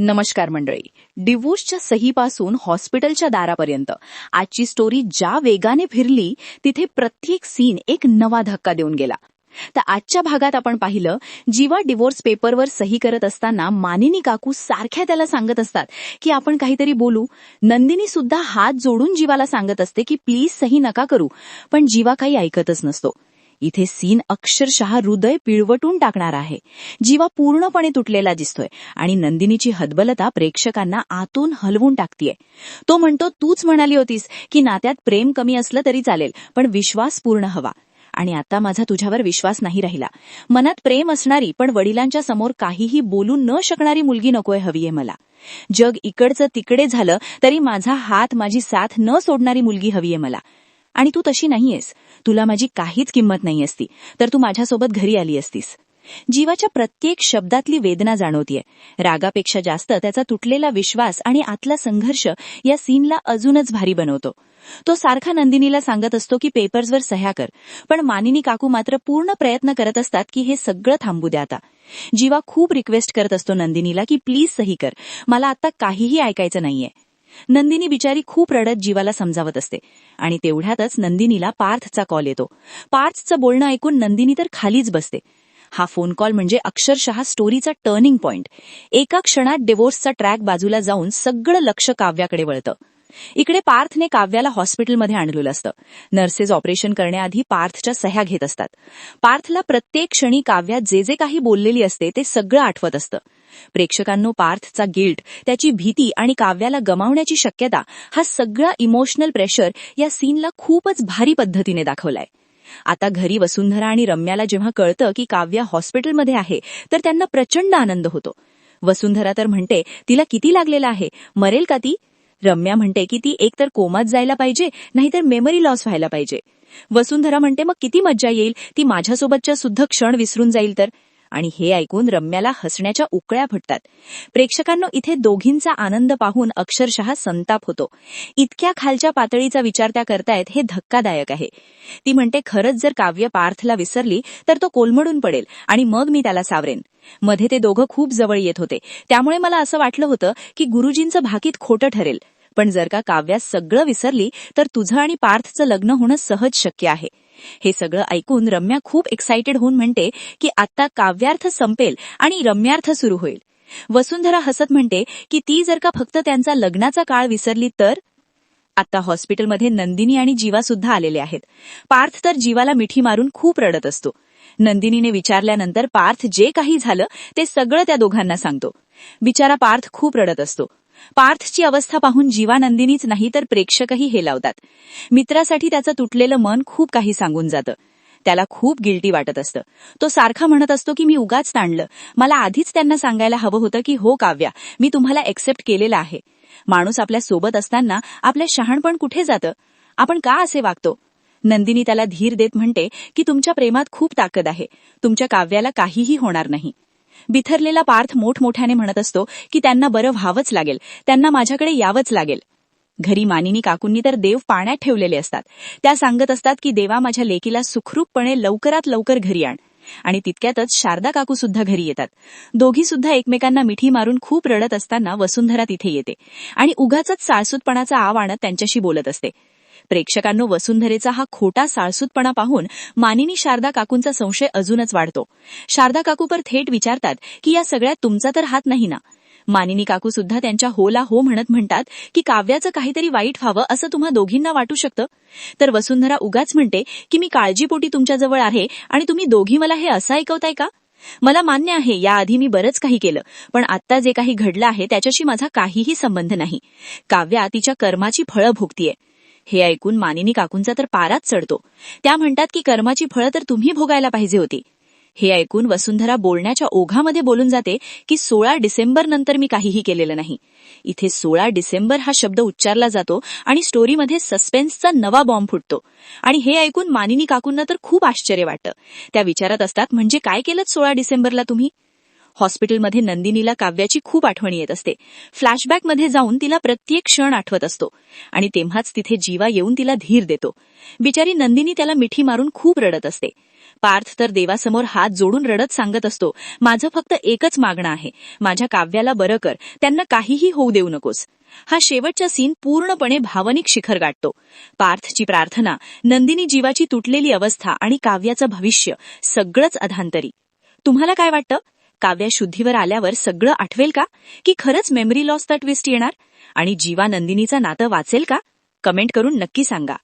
नमस्कार मंडळी. डिवोर्सच्या सहीपासून हॉस्पिटलच्या दारापर्यंत. आजची स्टोरी ज्या वेगाने फिरली तिथे प्रत्येक सीन एक नवा धक्का देऊन गेला. तर आजच्या भागात आपण पाहिलं जीवा डिवोर्स पेपरवर सही करत असताना मानिनी काकू सारख्या त्याला सांगत असतात की आपण काहीतरी बोलू. नंदिनी सुद्धा हात जोडून जीवाला सांगत असते की प्लीज सही नका करू. पण जीवा काही ऐकतच नसतो. इथे सीन अक्षरशः हृदय पिळवटून टाकणार आहे. जीवा पूर्णपणे तुटलेला दिसतोय आणि नंदिनीची हदबलता प्रेक्षकांना आतून हलवून टाकतीये. तो म्हणतो तूच म्हणाली होतीस की नात्यात प्रेम कमी असलं तरी चालेल पण विश्वास पूर्ण हवा. आणि आता माझा तुझ्यावर विश्वास नाही राहिला. मनात प्रेम असणारी पण वडिलांच्या समोर काहीही बोलू न शकणारी मुलगी नकोय हवीये मला. जग इकडचं तिकडे झालं तरी माझा हात माझी साथ न सोडणारी मुलगी हवीये मला. आणि तू तशी नाहीयेस. तुला माझी काहीच किंमत नाही असती. तर तू माझ्यासोबत घरी आली असतीस. जीवाच्या प्रत्येक शब्दातली वेदना जाणवतीये. रागापेक्षा जास्त त्याचा तुटलेला विश्वास आणि आतला संघर्ष या सीनला अजूनच भारी बनवतो. तो सारखा नंदिनीला सांगत असतो की पेपर्सवर सह्या कर. पण मानिनी काकू मात्र पूर्ण प्रयत्न करत असतात की हे सगळं थांबू द्या आता. जीवा खूप रिक्वेस्ट करत असतो नंदिनीला की प्लीज सही कर. मला आता काहीही ऐकायचं नाहीये. नंदिनी बिचारी खूप रडत जीवाला समजावत असते. आणि तेवढ्यातच नंदिनीला पार्थचा कॉल येतो. पार्थचं बोलणं ऐकून नंदिनी तर खालीच बसते. हा फोन कॉल म्हणजे अक्षरशः स्टोरीचा टर्निंग पॉइंट एका क्षणात डिवोर्सचा ट्रॅक बाजूला जाऊन सगळं लक्ष काव्याकडे वळतं. इकडे पार्थने काव्याला हॉस्पिटलमध्ये आणलेलं असतं. नर्सेस ऑपरेशन करण्याआधी पार्थच्या सह्या घेत असतात. पार्थला प्रत्येक क्षणी काव्यात जे जे काही बोललेली असते ते सगळं आठवत असतं. प्रेक्षकांनो पार्थचा गिल्ट त्याची भीती आणि काव्याला गमावण्याची शक्यता हा सगळा इमोशनल प्रेशर या सीनला खूपच भारी पद्धतीने दाखवलाय. आता घरी वसुंधरा आणि रम्याला जेव्हा कळतं की काव्या हॉस्पिटलमध्ये आहे तर त्यांना प्रचंड आनंद होतो. वसुंधरा तर म्हणते तिला किती लागलेला आहे? मरेल का ती? रम्या म्हणते की ती एकतर कोमात जायला पाहिजे नाहीतर मेमरी लॉस व्हायला पाहिजे. वसुंधरा म्हणते मग किती मज्जा येईल? ती माझ्यासोबतच्या सुद्धा क्षण विसरून जाईल तर. आणि हे ऐकून रम्याला हसण्याच्या उकळ्या फुटतात. प्रेक्षकांनो इथे दोघींचा आनंद पाहून अक्षरशः संताप होतो. इतक्या खालच्या पातळीचा विचार त्या करतायत हे धक्कादायक आहे. ती म्हणते खरंच जर काव्य पार्थला विसरली तर तो कोलमडून पडेल आणि मग मी त्याला सावरेन. मध्ये ते दोघं खूप जवळ येत होते. त्यामुळे मला असं वाटलं होतं की गुरुजींचं भाकीत खोटं ठरेल. पण जर का काव्यास सगळं विसरली तर तुझं आणि पार्थचं लग्न होणं सहज शक्य आहे. हे सगळं ऐकून रम्या खूप एक्साइटेड होऊन म्हणते की आता काव्यार्थ संपेल आणि रम्यार्थ सुरू होईल. वसुंधरा हसत म्हणते की ती जर का फक्त त्यांचा लग्नाचा काळ विसरली तर? आता हॉस्पिटलमध्ये नंदिनी आणि जीवा सुद्धा आलेले आहेत. पार्थ तर जीवाला मिठी मारून खूप रडत असतो. नंदिनीने विचारल्यानंतर पार्थ जे काही झालं ते सगळं त्या दोघांना सांगतो. बिचारा पार्थ खूप रडत असतो. पार्थची अवस्था पाहून जीवानंदिनीच नाही तर प्रेक्षकही हे लावतात. मित्रासाठी त्याचं तुटलेलं मन खूप काही सांगून जातं. त्याला खूप गिल्टी वाटत असतं. तो सारखा म्हणत असतो की मी उगाच ताणलं. मला आधीच त्यांना सांगायला हवं होतं की हो काव्या मी तुम्हाला एक्सेप्ट केलेलं आहे. माणूस आपल्यासोबत असताना आपल्या शहाणपण कुठे जातं? आपण का असे वागतो? नंदिनी त्याला धीर देत म्हणते की तुमच्या प्रेमात खूप ताकद आहे. तुमच्या काव्याला काहीही होणार नाही. बिथरलेला पार्थ मोठमोठ्याने म्हणत असतो की त्यांना बरं व्हावंच लागेल. त्यांना माझ्याकडे यावंच लागेल. घरी मानिनी काकूंनी तर देव पाण्यात ठेवलेले असतात. त्या सांगत असतात की देवा माझ्या लेकीला सुखरूपपणे लवकरात लवकर घरी आण. आणि तितक्यातच शारदा काकू सुद्धा घरी येतात. दोघी सुद्धा एकमेकांना मिठी मारून खूप रडत असताना वसुंधरा तिथे येते. आणि उगाच साळसूतपणाचा आव आणत त्यांच्याशी बोलत असते. प्रेक्षकांनो वसुंधरेचा हा खोटा साळसूतपणा पाहून मानिनी शारदा काकूंचा संशय अजूनच वाढतो. शारदा काकू पर थेट विचारतात की या सगळ्यात तुमचा तर हात नाही ना? मानिनी काकू सुद्धा त्यांच्या होला हो म्हणत म्हणतात की काव्याचं काहीतरी वाईट व्हावं असं तुम्हा दोघींना वाटू शकतं? तर वसुंधरा उगाच म्हणते की मी काळजीपोटी तुमच्याजवळ आहे आणि तुम्ही दोघी मला हे असं ऐकवताय का? मला मान्य आहे याआधी मी बरंच काही केलं पण आता जे काही घडलं आहे त्याच्याशी माझा काहीही संबंध नाही. काव्या तिच्या कर्माची फळं भोगतीये. हे ऐकून मानिनी काकूंचा तर पाराच चढतो. त्या म्हणतात की कर्माची फळं तर तुम्ही भोगायला पाहिजे होती. हे ऐकून वसुंधरा बोलण्याच्या ओघामध्ये बोलून जाते की सोळा डिसेंबर नंतर मी काहीही केलेलं नाही. इथे सोळा डिसेंबर हा शब्द उच्चारला जातो आणि स्टोरीमध्ये सस्पेन्सचा नवा बॉम्ब फुटतो. आणि हे ऐकून मानिनी काकूंना तर खूप आश्चर्य वाटतं. त्या विचारत असतात म्हणजे काय केलं सोळा डिसेंबरला तुम्ही? हॉस्पिटलमध्ये नंदिनीला काव्याची खूप आठवण येत असते. फ्लॅशबॅकमध्ये जाऊन तिला प्रत्येक क्षण आठवत असतो. आणि तेव्हाच तिथे जीवा येऊन तिला धीर देतो. बिचारी नंदिनी त्याला मिठी मारून खूप रडत असते. पार्थ तर देवासमोर हात जोडून रडत सांगत असतो माझं फक्त एकच मागणं आहे. माझ्या काव्याला बरं कर. त्यांना काहीही होऊ देऊ नकोस. हा शेवटचा सीन पूर्णपणे भावनिक शिखर गाठतो. पार्थची प्रार्थना नंदिनी जीवाची तुटलेली अवस्था आणि काव्याचं भविष्य सगळंच अधांतरी. तुम्हाला काय वाटतं? काव्याशुद्धीवर आल्यावर सगळं आठवेल का? की खरंच मेमरी लॉसचा ट्विस्ट येणार? आणि जीवा नंदिनीचं नातं वाचेल का? कमेंट करून नक्की सांगा.